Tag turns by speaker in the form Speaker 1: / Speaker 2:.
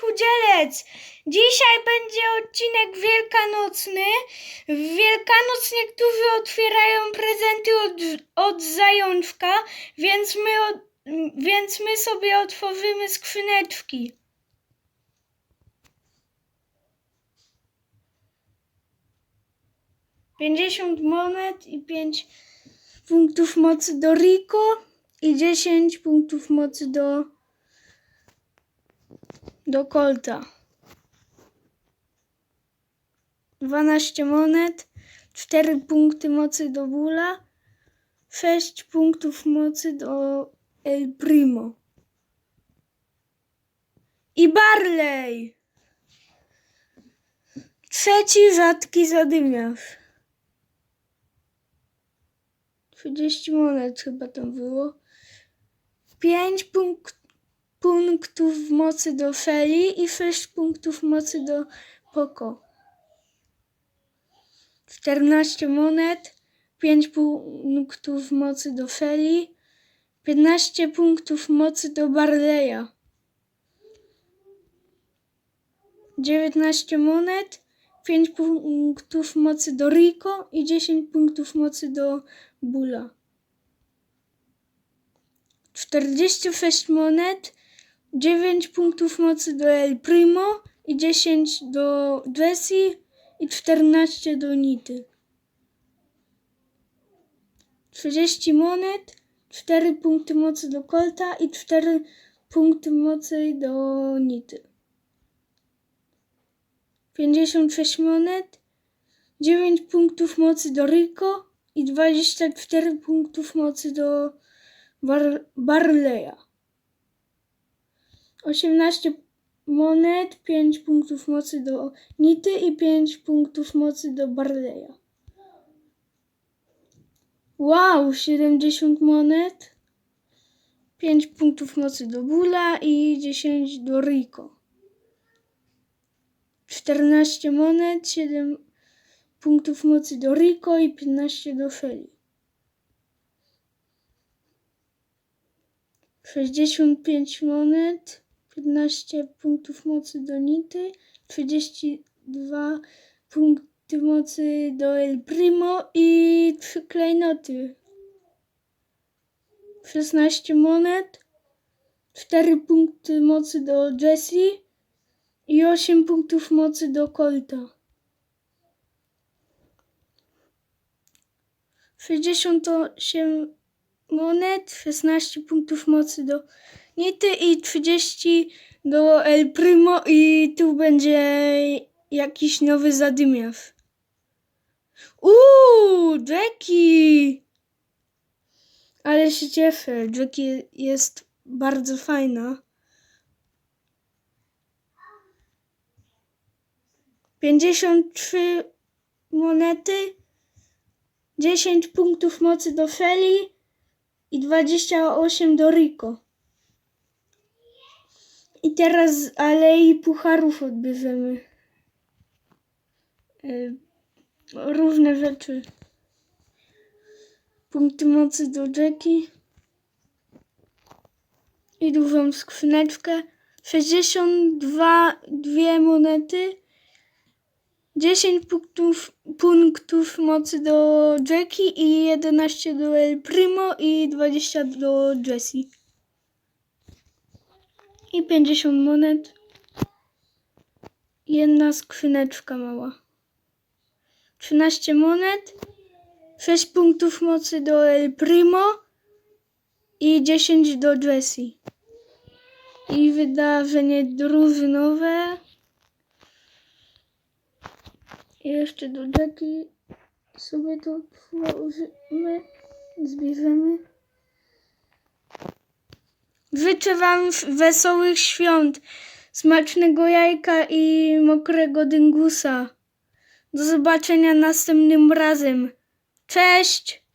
Speaker 1: Chudzielec. Dzisiaj będzie odcinek wielkanocny. W Wielkanoc niektórzy otwierają prezenty od, od zajączka, więc my, od, więc my sobie otworzymy skrzyneczki. Pięćdziesiąt monet i pięć punktów mocy do Rico i 10 punktów mocy do do Colta. 12 monet, 4 punkty mocy do Bula, 6 punktów mocy do El Primo. I Barley! Trzeci rzadki zadymiarz. 30 monet chyba tam było. 5 punktów punktów mocy do Feli i 6 punktów mocy do Poco. 14 monet, 5 punktów mocy do Feli, 15 punktów mocy do Barleya. 19 monet, 5 punktów mocy do Rico i 10 punktów mocy do Bula. 46 monet, 9 punktów mocy do El Primo i 10 do Jessie i 14 do Nity. 30 monet, 4 punkty mocy do Colta i 4 punkty mocy do Nity. 56 monet, 9 punktów mocy do Rico i 24 punktów mocy do Bar Barleya. 18 monet, 5 punktów mocy do Nity i 5 punktów mocy do Barleya. Wow, 70 monet, 5 punktów mocy do Bula i 10 do Rico. 14 monet, 7 punktów mocy do Rico i 15 do Feli. 65 monet, 15 punktów mocy do Nity, 32 punkty mocy do El Primo i 3 klejnoty. 16 monet, 4 punkty mocy do Jessie i 8 punktów mocy do Colta. 68 monet, 16 punktów mocy do Nity i 30 do El Primo i tu będzie jakiś nowy zadymiarz. Uuu, Jackie! Ale się cieszę, Jackie jest bardzo fajna. 53 monety, 10 punktów mocy do Feli i 28 do Rico. I teraz z Alei Pucharów odbierzemy. E, różne rzeczy. Punkty mocy do Jackie. I dużą skrzyneczkę. 62 dwie monety. 10 punktów, punktów mocy do Jackie i 11 do El Primo i 20 do Jessie. I 50 monet. Jedna skrzyneczka mała. 13 monet. 6 punktów mocy do El Primo i 10 do Jessie. I wydarzenie drużynowe. Jeszcze do Jackie sobie to otworzymy, zbierzemy. Życzę Wam wesołych świąt, smacznego jajka i mokrego dyngusa. Do zobaczenia następnym razem. Cześć!